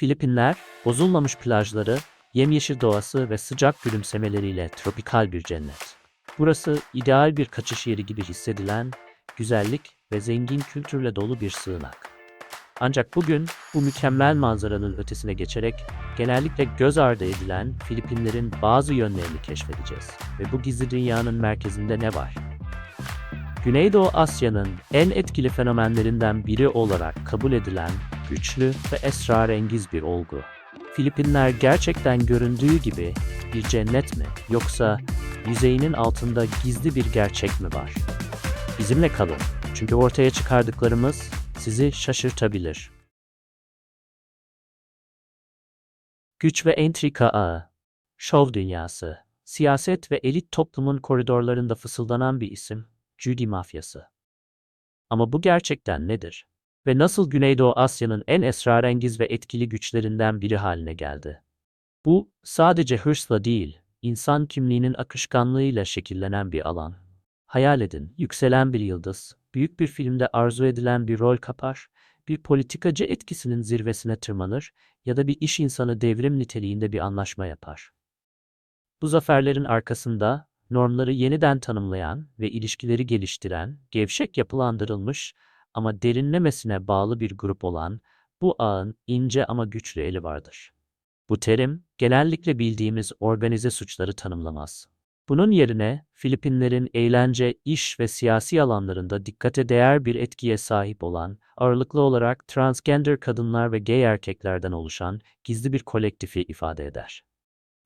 Filipinler, bozulmamış plajları, yemyeşil doğası ve sıcak gülümsemeleriyle tropikal bir cennet. Burası ideal bir kaçış yeri gibi hissedilen, güzellik ve zengin kültürle dolu bir sığınak. Ancak bugün bu mükemmel manzaranın ötesine geçerek genellikle göz ardı edilen Filipinlerin bazı yönlerini keşfedeceğiz. Ve bu gizli dünyanın merkezinde ne var? Güneydoğu Asya'nın en etkili fenomenlerinden biri olarak kabul edilen güçlü ve esrarengiz bir olgu. Filipinler gerçekten göründüğü gibi bir cennet mi yoksa yüzeyinin altında gizli bir gerçek mi var? Bizimle kalın çünkü ortaya çıkardıklarımız sizi şaşırtabilir. Güç ve entrika ağı, şov dünyası, siyaset ve elit toplumun koridorlarında fısıldanan bir isim, Judy mafyası. Ama bu gerçekten nedir? Ve nasıl Güneydoğu Asya'nın en esrarengiz ve etkili güçlerinden biri haline geldi? Bu sadece hırsla değil, insan kimliğinin akışkanlığıyla şekillenen bir alan. Hayal edin, yükselen bir yıldız, büyük bir filmde arzu edilen bir rol kapar, bir politikacı etkisinin zirvesine tırmanır ya da bir iş insanı devrim niteliğinde bir anlaşma yapar. Bu zaferlerin arkasında normları yeniden tanımlayan ve ilişkileri geliştiren, gevşek yapılandırılmış ama derinlemesine bağlı bir grup olan bu ağın ince ama güçlü eli vardır. Bu terim genellikle bildiğimiz organize suçları tanımlamaz. Bunun yerine Filipinlerin eğlence, iş ve siyasi alanlarında dikkate değer bir etkiye sahip olan, ağırlıklı olarak transgender kadınlar ve gay erkeklerden oluşan gizli bir kolektifi ifade eder.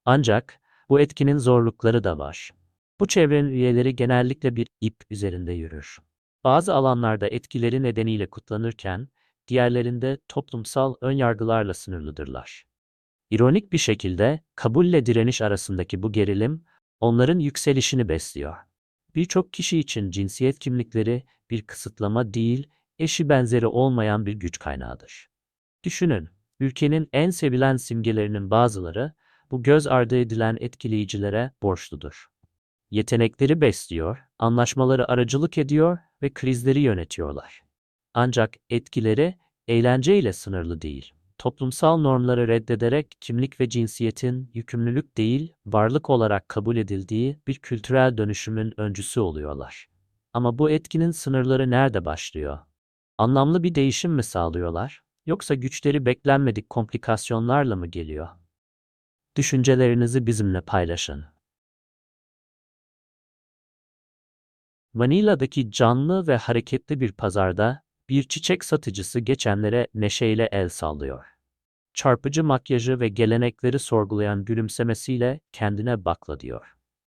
Ancak bu etkinin zorlukları da var. Bu çevrenin üyeleri genellikle bir ip üzerinde yürür. Bazı alanlarda etkileri nedeniyle kutlanırken, diğerlerinde toplumsal önyargılarla sınırlıdırlar. İronik bir şekilde kabulle direniş arasındaki bu gerilim onların yükselişini besliyor. Birçok kişi için cinsiyet kimlikleri bir kısıtlama değil, eşi benzeri olmayan bir güç kaynağıdır. Düşünün, ülkenin en sevilen simgelerinin bazıları bu göz ardı edilen etkileyicilere borçludur. Yetenekleri besliyor, anlaşmaları aracılık ediyor ve krizleri yönetiyorlar. Ancak etkileri eğlenceyle sınırlı değil. Toplumsal normları reddederek kimlik ve cinsiyetin yükümlülük değil, varlık olarak kabul edildiği bir kültürel dönüşümün öncüsü oluyorlar. Ama bu etkinin sınırları nerede başlıyor? Anlamlı bir değişim mi sağlıyorlar? Yoksa güçleri beklenmedik komplikasyonlarla mı geliyor? Düşüncelerinizi bizimle paylaşın. Manila'daki canlı ve hareketli bir pazarda bir çiçek satıcısı geçenlere neşeyle el sallıyor. Çarpıcı makyajı ve gelenekleri sorgulayan gülümsemesiyle kendine bakla diyor.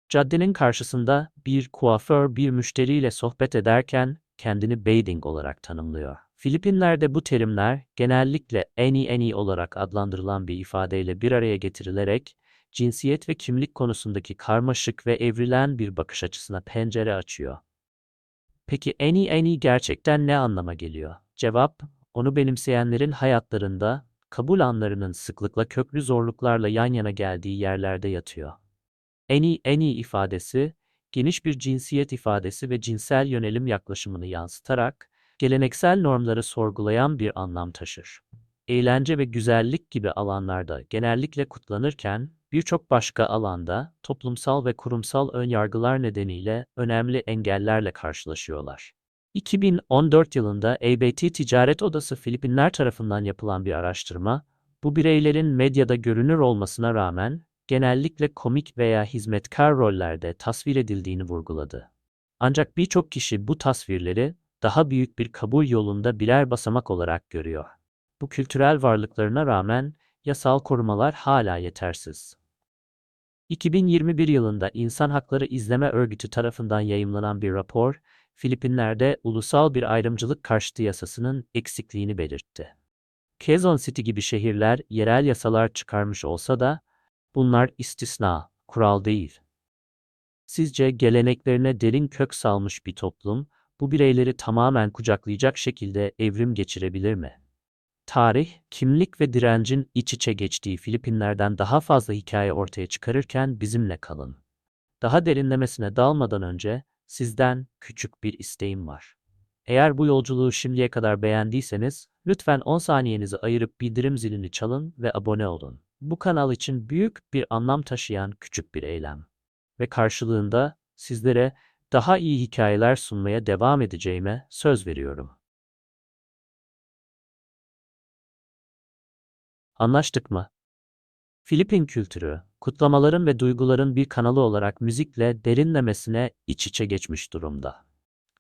Caddenin karşısında bir kuaför bir müşteriyle sohbet ederken kendini bathing olarak tanımlıyor. Filipinler'de bu terimler genellikle eni eni olarak adlandırılan bir ifadeyle bir araya getirilerek cinsiyet ve kimlik konusundaki karmaşık ve evrilen bir bakış açısına pencere açıyor. Peki eni eni gerçekten ne anlama geliyor? Cevap, onu benimseyenlerin hayatlarında kabul anlarının sıklıkla köklü zorluklarla yan yana geldiği yerlerde yatıyor. Eni eni ifadesi, geniş bir cinsiyet ifadesi ve cinsel yönelim yaklaşımını yansıtarak geleneksel normları sorgulayan bir anlam taşır. Eğlence ve güzellik gibi alanlarda genellikle kutlanırken birçok başka alanda toplumsal ve kurumsal önyargılar nedeniyle önemli engellerle karşılaşıyorlar. 2014 yılında ABT Ticaret Odası Filipinler tarafından yapılan bir araştırma, bu bireylerin medyada görünür olmasına rağmen genellikle komik veya hizmetkar rollerde tasvir edildiğini vurguladı. Ancak birçok kişi bu tasvirleri daha büyük bir kabul yolunda birer basamak olarak görüyor. Bu kültürel varlıklarına rağmen yasal korumalar hala yetersiz. 2021 yılında İnsan Hakları İzleme Örgütü tarafından yayımlanan bir rapor, Filipinler'de ulusal bir ayrımcılık karşıtı yasasının eksikliğini belirtti. Quezon City gibi şehirler yerel yasalar çıkarmış olsa da bunlar istisna, kural değil. Sizce geleneklerine derin kök salmış bir toplum bu bireyleri tamamen kucaklayacak şekilde evrim geçirebilir mi? Tarih, kimlik ve direncin iç içe geçtiği Filipinler'den daha fazla hikaye ortaya çıkarırken bizimle kalın. Daha derinlemesine dalmadan önce sizden küçük bir isteğim var. Eğer bu yolculuğu şimdiye kadar beğendiyseniz Lütfen 10 saniyenizi ayırıp bildirim zilini çalın ve abone olun. Bu kanal için büyük bir anlam taşıyan küçük bir eylem. Ve karşılığında sizlere daha iyi hikayeler sunmaya devam edeceğime söz veriyorum. Anlaştık mı? Filipin kültürü, kutlamaların ve duyguların bir kanalı olarak müzikle derinlemesine iç içe geçmiş durumda.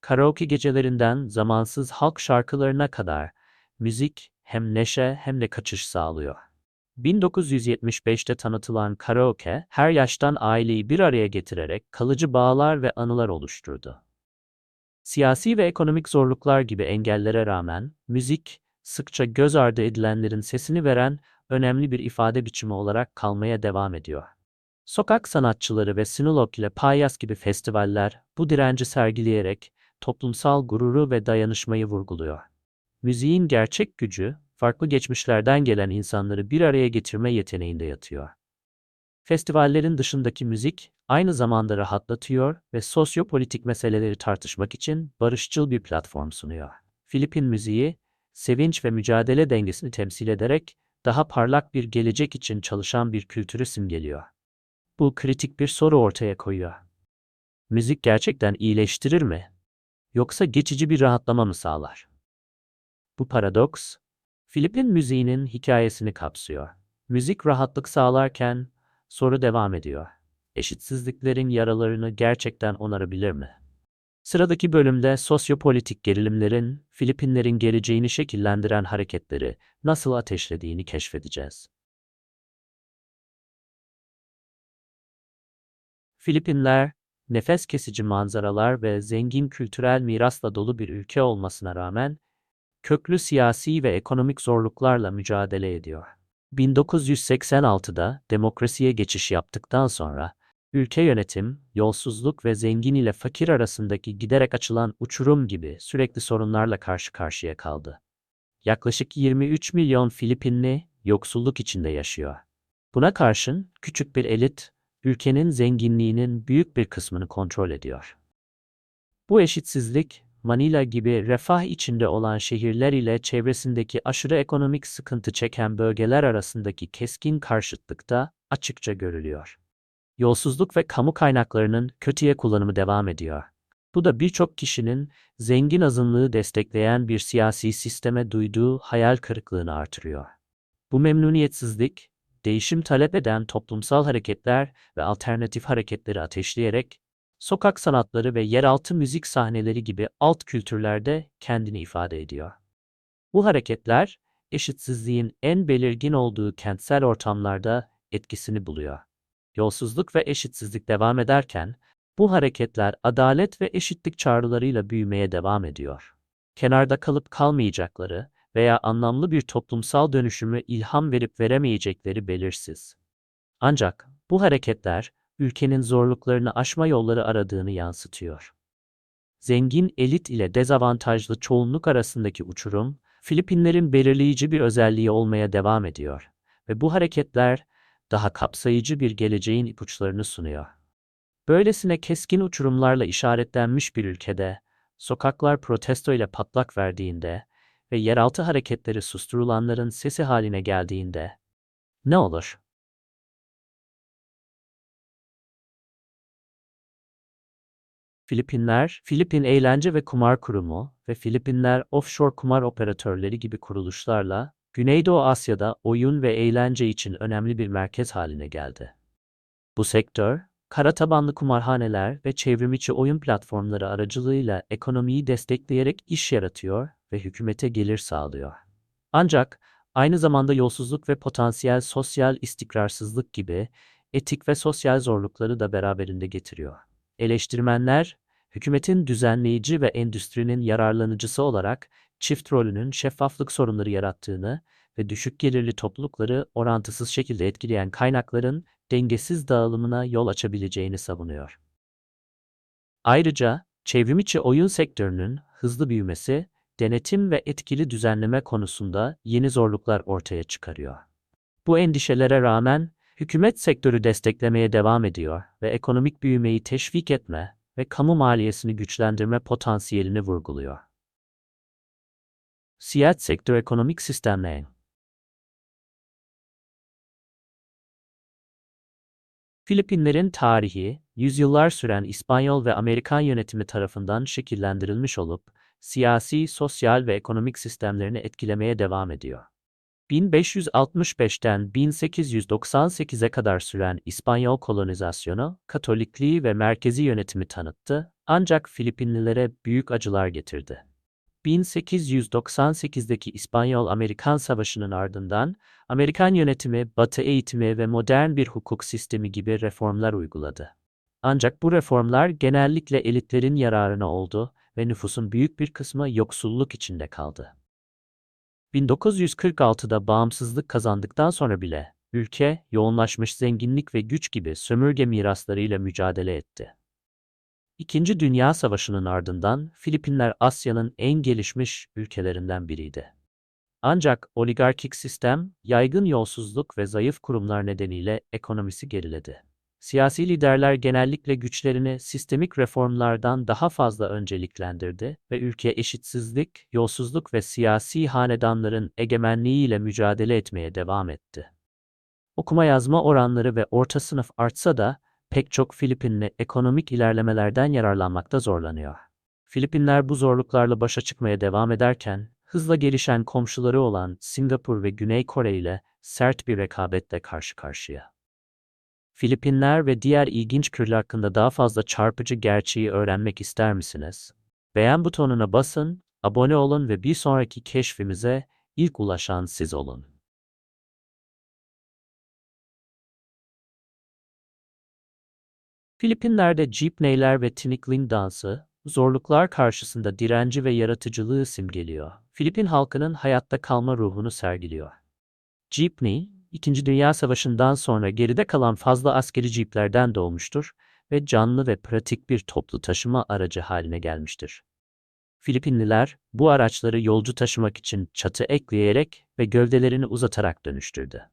Karaoke gecelerinden zamansız halk şarkılarına kadar müzik hem neşe hem de kaçış sağlıyor. 1975'te tanıtılan karaoke, her yaştan aileyi bir araya getirerek kalıcı bağlar ve anılar oluşturdu. Siyasi ve ekonomik zorluklar gibi engellere rağmen, müzik, sıkça göz ardı edilenlerin sesini veren önemli bir ifade biçimi olarak kalmaya devam ediyor. Sokak sanatçıları ve Sinulog ile Payas gibi festivaller bu direnci sergileyerek toplumsal gururu ve dayanışmayı vurguluyor. Müziğin gerçek gücü, farklı geçmişlerden gelen insanları bir araya getirme yeteneğinde yatıyor. Festivallerin dışındaki müzik aynı zamanda rahatlatıyor ve sosyopolitik meseleleri tartışmak için barışçıl bir platform sunuyor. Filipin müziği, sevinç ve mücadele dengesini temsil ederek daha parlak bir gelecek için çalışan bir kültürü simgeliyor. Bu kritik bir soru ortaya koyuyor. Müzik gerçekten iyileştirir mi? Yoksa geçici bir rahatlama mı sağlar? Bu paradoks, Filipin müziğinin hikayesini kapsıyor. Müzik rahatlık sağlarken soru devam ediyor. Eşitsizliklerin yaralarını gerçekten onarabilir mi? Sıradaki bölümde sosyopolitik gerilimlerin Filipinlerin geleceğini şekillendiren hareketleri nasıl ateşlediğini keşfedeceğiz. Filipinler, nefes kesici manzaralar ve zengin kültürel mirasla dolu bir ülke olmasına rağmen köklü siyasi ve ekonomik zorluklarla mücadele ediyor. 1986'da demokrasiye geçiş yaptıktan sonra ülke yönetim, yolsuzluk ve zengin ile fakir arasındaki giderek açılan uçurum gibi sürekli sorunlarla karşı karşıya kaldı. Yaklaşık 23 milyon Filipinli yoksulluk içinde yaşıyor. Buna karşın küçük bir elit ülkenin zenginliğinin büyük bir kısmını kontrol ediyor. Bu eşitsizlik Manila gibi refah içinde olan şehirler ile çevresindeki aşırı ekonomik sıkıntı çeken bölgeler arasındaki keskin karşıtlıkta açıkça görülüyor. Yolsuzluk ve kamu kaynaklarının kötüye kullanımı devam ediyor. Bu da birçok kişinin zengin azınlığı destekleyen bir siyasi sisteme duyduğu hayal kırıklığını artırıyor. Bu memnuniyetsizlik, değişim talep eden toplumsal hareketler ve alternatif hareketleri ateşleyerek sokak sanatları ve yeraltı müzik sahneleri gibi alt kültürlerde kendini ifade ediyor. Bu hareketler, eşitsizliğin en belirgin olduğu kentsel ortamlarda etkisini buluyor. Yolsuzluk ve eşitsizlik devam ederken, bu hareketler adalet ve eşitlik çağrılarıyla büyümeye devam ediyor. Kenarda kalıp kalmayacakları veya anlamlı bir toplumsal dönüşümü ilham verip veremeyecekleri belirsiz. Ancak bu hareketler ülkenin zorluklarını aşma yolları aradığını yansıtıyor. Zengin elit ile dezavantajlı çoğunluk arasındaki uçurum, Filipinlerin belirleyici bir özelliği olmaya devam ediyor ve bu hareketler daha kapsayıcı bir geleceğin ipuçlarını sunuyor. Böylesine keskin uçurumlarla işaretlenmiş bir ülkede, sokaklar protesto ile patlak verdiğinde ve yeraltı hareketleri susturulanların sesi haline geldiğinde ne olur? Filipinler, Filipin Eğlence ve Kumar Kurumu ve Filipinler Offshore Kumar Operatörleri gibi kuruluşlarla Güneydoğu Asya'da oyun ve eğlence için önemli bir merkez haline geldi. Bu sektör, kara tabanlı kumarhaneler ve çevrimiçi oyun platformları aracılığıyla ekonomiyi destekleyerek iş yaratıyor ve hükümete gelir sağlıyor. Ancak aynı zamanda yolsuzluk ve potansiyel sosyal istikrarsızlık gibi etik ve sosyal zorlukları da beraberinde getiriyor. Eleştirmenler, hükümetin düzenleyici ve endüstrinin yararlanıcısı olarak çift rolünün şeffaflık sorunları yarattığını ve düşük gelirli toplulukları orantısız şekilde etkileyen kaynakların dengesiz dağılımına yol açabileceğini savunuyor. Ayrıca çevrimiçi oyun sektörünün hızlı büyümesi, denetim ve etkili düzenleme konusunda yeni zorluklar ortaya çıkarıyor. Bu endişelere rağmen hükümet sektörü desteklemeye devam ediyor ve ekonomik büyümeyi teşvik etme ve kamu maliyesini güçlendirme potansiyelini vurguluyor. Siyaset sektör ekonomik sistemle. Filipinlerin tarihi, yüzyıllar süren İspanyol ve Amerikan yönetimi tarafından şekillendirilmiş olup, siyasi, sosyal ve ekonomik sistemlerini etkilemeye devam ediyor. 1565'ten 1898'e kadar süren İspanyol kolonizasyonu, Katolikliği ve merkezi yönetimi tanıttı, ancak Filipinlilere büyük acılar getirdi. 1898'deki İspanyol-Amerikan Savaşı'nın ardından, Amerikan yönetimi Batı eğitimi ve modern bir hukuk sistemi gibi reformlar uyguladı. Ancak bu reformlar genellikle elitlerin yararına oldu ve nüfusun büyük bir kısmı yoksulluk içinde kaldı. 1946'da bağımsızlık kazandıktan sonra bile ülke yoğunlaşmış zenginlik ve güç gibi sömürge miraslarıyla mücadele etti. İkinci Dünya Savaşı'nın ardından Filipinler Asya'nın en gelişmiş ülkelerinden biriydi. Ancak oligarkik sistem, yaygın yolsuzluk ve zayıf kurumlar nedeniyle ekonomisi geriledi. Siyasi liderler genellikle güçlerini sistemik reformlardan daha fazla önceliklendirdi ve ülke eşitsizlik, yolsuzluk ve siyasi hanedanların egemenliğiyle mücadele etmeye devam etti. Okuma yazma oranları ve orta sınıf artsa da pek çok Filipinli ekonomik ilerlemelerden yararlanmakta zorlanıyor. Filipinler bu zorluklarla başa çıkmaya devam ederken, hızla gelişen komşuları olan Singapur ve Güney Kore ile sert bir rekabetle karşı karşıya. Filipinler ve diğer ilginç kürler hakkında daha fazla çarpıcı gerçeği öğrenmek ister misiniz? Beğen butonuna basın, abone olun ve bir sonraki keşfimize ilk ulaşan siz olun. Filipinler'de jeepneyler ve tinikling dansı, zorluklar karşısında direnci ve yaratıcılığı simgeliyor. Filipin halkının hayatta kalma ruhunu sergiliyor. Jeepney, İkinci Dünya Savaşı'ndan sonra geride kalan fazla askeri jeeplerden doğmuştur ve canlı ve pratik bir toplu taşıma aracı haline gelmiştir. Filipinliler bu araçları yolcu taşımak için çatı ekleyerek ve gövdelerini uzatarak dönüştürdü.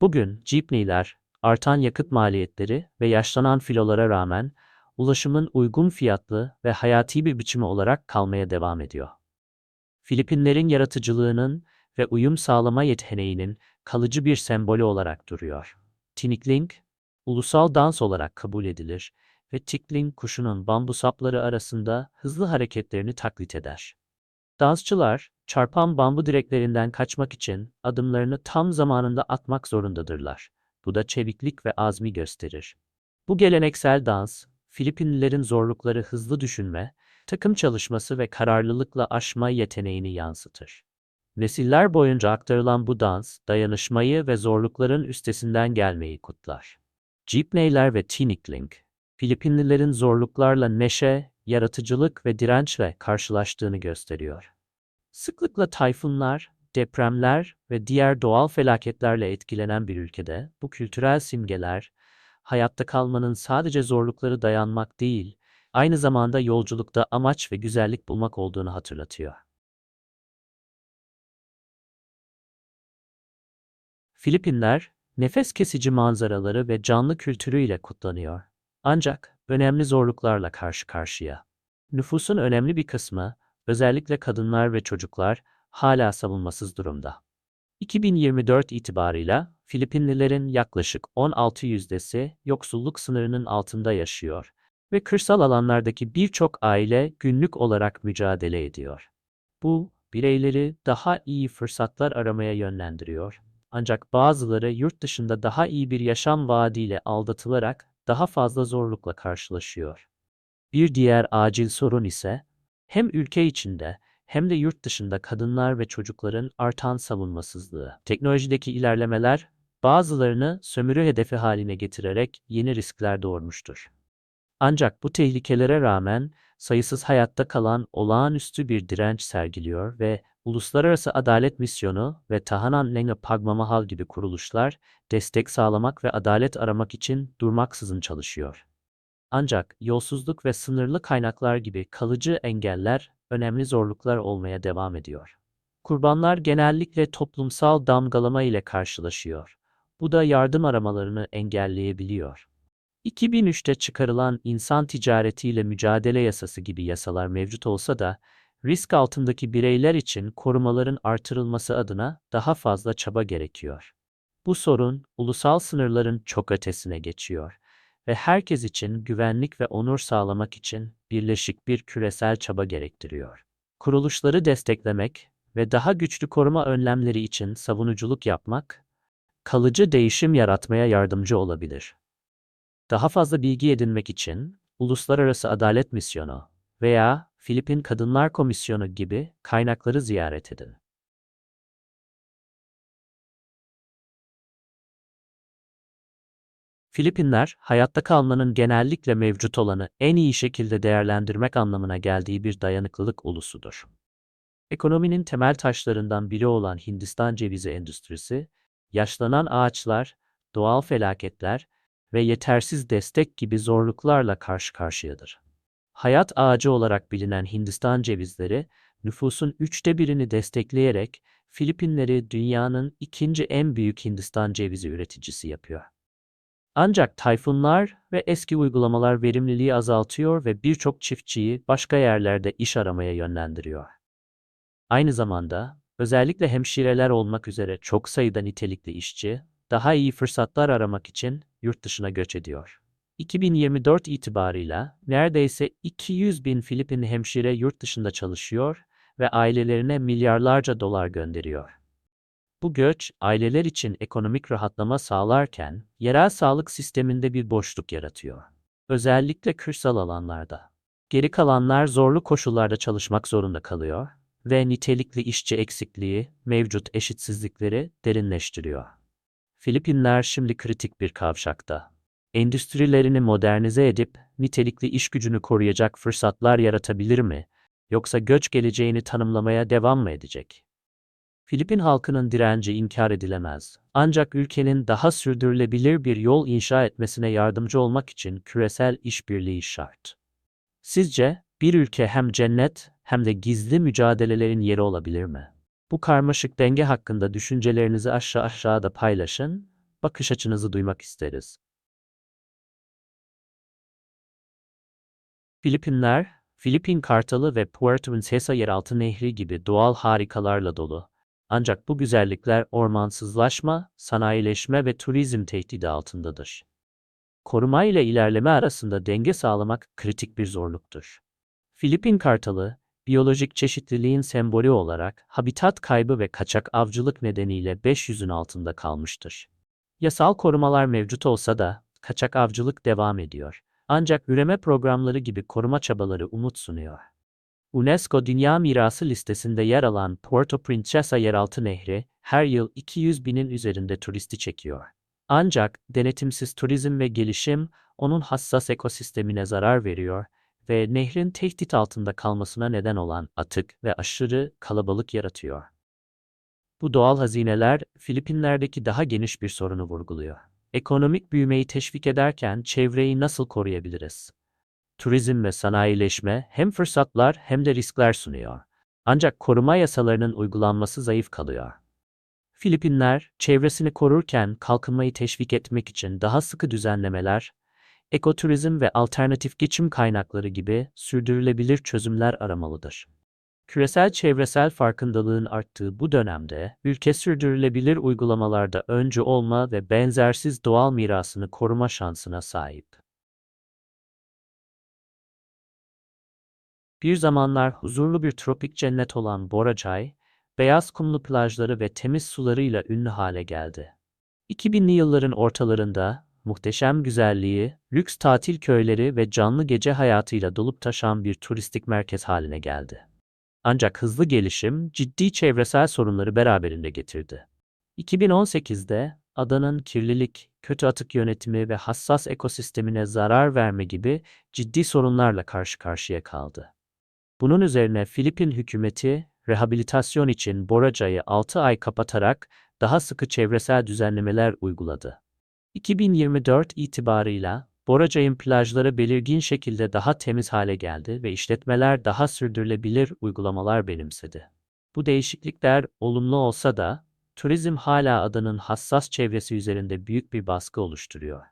Bugün jeepneyler artan yakıt maliyetleri ve yaşlanan filolara rağmen ulaşımın uygun fiyatlı ve hayati bir biçimi olarak kalmaya devam ediyor. Filipinlerin yaratıcılığının ve uyum sağlama yeteneğinin kalıcı bir sembolü olarak duruyor. Tinikling, ulusal dans olarak kabul edilir ve tikling kuşunun bambu sapları arasında hızlı hareketlerini taklit eder. Dansçılar, çarpan bambu direklerinden kaçmak için adımlarını tam zamanında atmak zorundadırlar. Bu da çeviklik ve azmi gösterir. Bu geleneksel dans, Filipinlilerin zorlukları hızlı düşünme, takım çalışması ve kararlılıkla aşma yeteneğini yansıtır. Nesiller boyunca aktarılan bu dans, dayanışmayı ve zorlukların üstesinden gelmeyi kutlar. Jeepneyler ve Tinikling, Filipinlilerin zorluklarla neşe, yaratıcılık ve dirençle karşılaştığını gösteriyor. Sıklıkla tayfunlar, depremler ve diğer doğal felaketlerle etkilenen bir ülkede bu kültürel simgeler, hayatta kalmanın sadece zorlukları dayanmak değil, aynı zamanda yolculukta amaç ve güzellik bulmak olduğunu hatırlatıyor. Filipinler, nefes kesici manzaraları ve canlı kültürüyle kutlanıyor. Ancak önemli zorluklarla karşı karşıya. Nüfusun önemli bir kısmı, özellikle kadınlar ve çocuklar, hala savunmasız durumda. 2024 itibarıyla Filipinlilerin yaklaşık 16 yüzdesi yoksulluk sınırının altında yaşıyor ve kırsal alanlardaki birçok aile günlük olarak mücadele ediyor. Bu, bireyleri daha iyi fırsatlar aramaya yönlendiriyor ancak bazıları yurt dışında daha iyi bir yaşam vaadiyle aldatılarak daha fazla zorlukla karşılaşıyor. Bir diğer acil sorun ise hem ülke içinde hem de yurt dışında kadınlar ve çocukların artan savunmasızlığı. Teknolojideki ilerlemeler bazılarını sömürü hedefi haline getirerek yeni riskler doğurmuştur. Ancak bu tehlikelere rağmen sayısız hayatta kalan olağanüstü bir direnç sergiliyor ve Uluslararası Adalet Misyonu ve Tahanan Lenga Pagmamahal gibi kuruluşlar destek sağlamak ve adalet aramak için durmaksızın çalışıyor. Ancak yolsuzluk ve sınırlı kaynaklar gibi kalıcı engeller önemli zorluklar olmaya devam ediyor. Kurbanlar genellikle toplumsal damgalama ile karşılaşıyor. Bu da yardım aramalarını engelleyebiliyor. 2003'te çıkarılan insan ticaretiyle mücadele yasası gibi yasalar mevcut olsa da risk altındaki bireyler için korumaların artırılması adına daha fazla çaba gerekiyor. Bu sorun ulusal sınırların çok ötesine geçiyor ve herkes için güvenlik ve onur sağlamak için birleşik bir küresel çaba gerektiriyor. Kuruluşları desteklemek ve daha güçlü koruma önlemleri için savunuculuk yapmak, kalıcı değişim yaratmaya yardımcı olabilir. Daha fazla bilgi edinmek için Uluslararası Adalet Misyonu veya Filipin Kadınlar Komisyonu gibi kaynakları ziyaret edin. Filipinler, hayatta kalmanın genellikle mevcut olanı en iyi şekilde değerlendirmek anlamına geldiği bir dayanıklılık ulusudur. Ekonominin temel taşlarından biri olan Hindistan cevizi endüstrisi, yaşlanan ağaçlar, doğal felaketler ve yetersiz destek gibi zorluklarla karşı karşıyadır. Hayat ağacı olarak bilinen Hindistan cevizleri, nüfusun üçte birini destekleyerek Filipinleri dünyanın ikinci en büyük Hindistan cevizi üreticisi yapıyor. Ancak tayfunlar ve eski uygulamalar verimliliği azaltıyor ve birçok çiftçiyi başka yerlerde iş aramaya yönlendiriyor. Aynı zamanda, özellikle hemşireler olmak üzere çok sayıda nitelikli işçi, daha iyi fırsatlar aramak için yurt dışına göç ediyor. 2024 itibarıyla neredeyse 200 bin Filipinli hemşire yurt dışında çalışıyor ve ailelerine milyarlarca dolar gönderiyor. Bu göç, aileler için ekonomik rahatlama sağlarken, yerel sağlık sisteminde bir boşluk yaratıyor. Özellikle kırsal alanlarda. Geri kalanlar zorlu koşullarda çalışmak zorunda kalıyor ve nitelikli işçi eksikliği mevcut eşitsizlikleri derinleştiriyor. Filipinler şimdi kritik bir kavşakta. Endüstrilerini modernize edip nitelikli iş gücünü koruyacak fırsatlar yaratabilir mi? Yoksa göç geleceğini tanımlamaya devam mı edecek? Filipin halkının direnci inkar edilemez. Ancak ülkenin daha sürdürülebilir bir yol inşa etmesine yardımcı olmak için küresel işbirliği şart. Sizce bir ülke hem cennet hem de gizli mücadelelerin yeri olabilir mi? Bu karmaşık denge hakkında düşüncelerinizi aşağı aşağıda paylaşın, bakış açınızı duymak isteriz. Filipinler, Filipin Kartalı ve Puerto Princesa yeraltı nehri gibi doğal harikalarla dolu. Ancak bu güzellikler ormansızlaşma, sanayileşme ve turizm tehdidi altındadır. Koruma ile ilerleme arasında denge sağlamak kritik bir zorluktur. Filipin kartalı, biyolojik çeşitliliğin sembolü olarak habitat kaybı ve kaçak avcılık nedeniyle 500'ün altında kalmıştır. Yasal korumalar mevcut olsa da kaçak avcılık devam ediyor. Ancak üreme programları gibi koruma çabaları umut sunuyor. UNESCO Dünya Mirası listesinde yer alan Puerto Princesa yeraltı nehri her yıl 200 binin üzerinde turisti çekiyor. Ancak denetimsiz turizm ve gelişim onun hassas ekosistemine zarar veriyor ve nehrin tehdit altında kalmasına neden olan atık ve aşırı kalabalık yaratıyor. Bu doğal hazineler Filipinler'deki daha geniş bir sorunu vurguluyor. Ekonomik büyümeyi teşvik ederken çevreyi nasıl koruyabiliriz? Turizm ve sanayileşme hem fırsatlar hem de riskler sunuyor. Ancak koruma yasalarının uygulanması zayıf kalıyor. Filipinler, çevresini korurken kalkınmayı teşvik etmek için daha sıkı düzenlemeler, ekoturizm ve alternatif geçim kaynakları gibi sürdürülebilir çözümler aramalıdır. Küresel çevresel farkındalığın arttığı bu dönemde, ülke sürdürülebilir uygulamalarda öncü olma ve benzersiz doğal mirasını koruma şansına sahip. Bir zamanlar huzurlu bir tropik cennet olan Boracay, beyaz kumlu plajları ve temiz sularıyla ünlü hale geldi. 2000'li yılların ortalarında muhteşem güzelliği, lüks tatil köyleri ve canlı gece hayatıyla dolup taşan bir turistik merkez haline geldi. Ancak hızlı gelişim ciddi çevresel sorunları beraberinde getirdi. 2018'de adanın kirlilik, kötü atık yönetimi ve hassas ekosistemine zarar verme gibi ciddi sorunlarla karşı karşıya kaldı. Bunun üzerine Filipin hükümeti rehabilitasyon için Boracay'ı 6 ay kapatarak daha sıkı çevresel düzenlemeler uyguladı. 2024 itibarıyla Boracay'ın plajları belirgin şekilde daha temiz hale geldi ve işletmeler daha sürdürülebilir uygulamalar benimsedi. Bu değişiklikler olumlu olsa da turizm hala adanın hassas çevresi üzerinde büyük bir baskı oluşturuyor.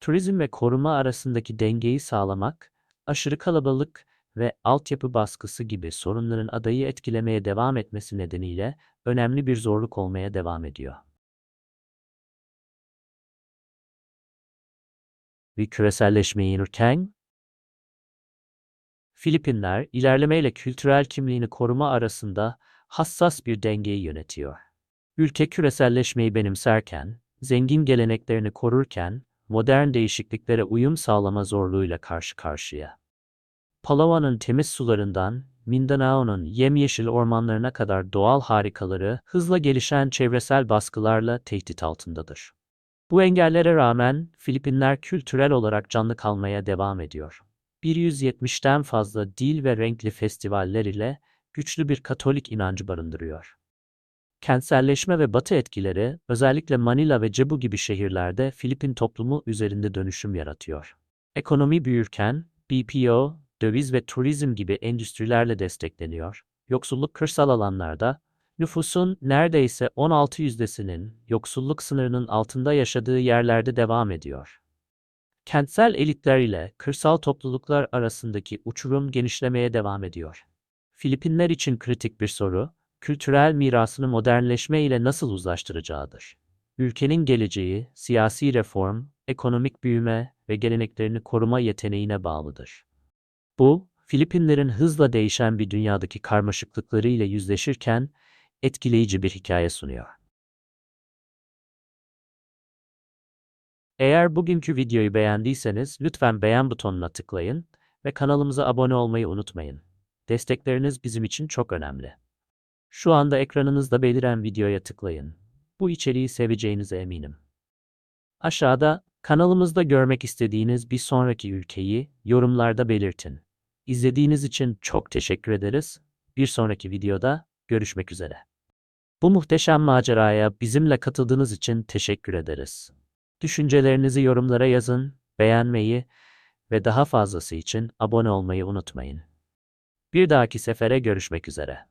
Turizm ve koruma arasındaki dengeyi sağlamak, aşırı kalabalık ve altyapı baskısı gibi sorunların adayı etkilemeye devam etmesi nedeniyle önemli bir zorluk olmaya devam ediyor. Ve küreselleşmeyi inirken, Filipinler ilerlemeyle kültürel kimliğini koruma arasında hassas bir dengeyi yönetiyor. Ülke küreselleşmeyi benimserken, zengin geleneklerini korurken, modern değişikliklere uyum sağlama zorluğuyla karşı karşıya. Palawa'nın temiz sularından Mindanao'nun yemyeşil ormanlarına kadar doğal harikaları hızla gelişen çevresel baskılarla tehdit altındadır. Bu engellere rağmen Filipinler kültürel olarak canlı kalmaya devam ediyor. 170'ten fazla dil ve renkli festivaller ile güçlü bir Katolik inancı barındırıyor. Kentselleşme ve batı etkileri özellikle Manila ve Cebu gibi şehirlerde Filipin toplumu üzerinde dönüşüm yaratıyor. Ekonomi büyürken BPO, döviz ve turizm gibi endüstrilerle destekleniyor. Yoksulluk kırsal alanlarda nüfusun neredeyse 16 yüzdesinin yoksulluk sınırının altında yaşadığı yerlerde devam ediyor. Kentsel elitler ile kırsal topluluklar arasındaki uçurum genişlemeye devam ediyor. Filipinler için kritik bir soru, kültürel mirasını modernleşme ile nasıl uzlaştıracağıdır. Ülkenin geleceği, siyasi reform, ekonomik büyüme ve geleneklerini koruma yeteneğine bağlıdır. Bu, Filipinlerin hızla değişen bir dünyadaki karmaşıklıkları ile yüzleşirken etkileyici bir hikaye sunuyor. Eğer bugünkü videoyu beğendiyseniz lütfen beğen butonuna tıklayın ve kanalımıza abone olmayı unutmayın. Destekleriniz bizim için çok önemli. Şu anda ekranınızda beliren videoya tıklayın. Bu içeriği seveceğinize eminim. Aşağıda kanalımızda görmek istediğiniz bir sonraki ülkeyi yorumlarda belirtin. İzlediğiniz için çok teşekkür ederiz. Bir sonraki videoda görüşmek üzere. Bu muhteşem maceraya bizimle katıldığınız için teşekkür ederiz. Düşüncelerinizi yorumlara yazın, beğenmeyi ve daha fazlası için abone olmayı unutmayın. Bir dahaki sefere görüşmek üzere.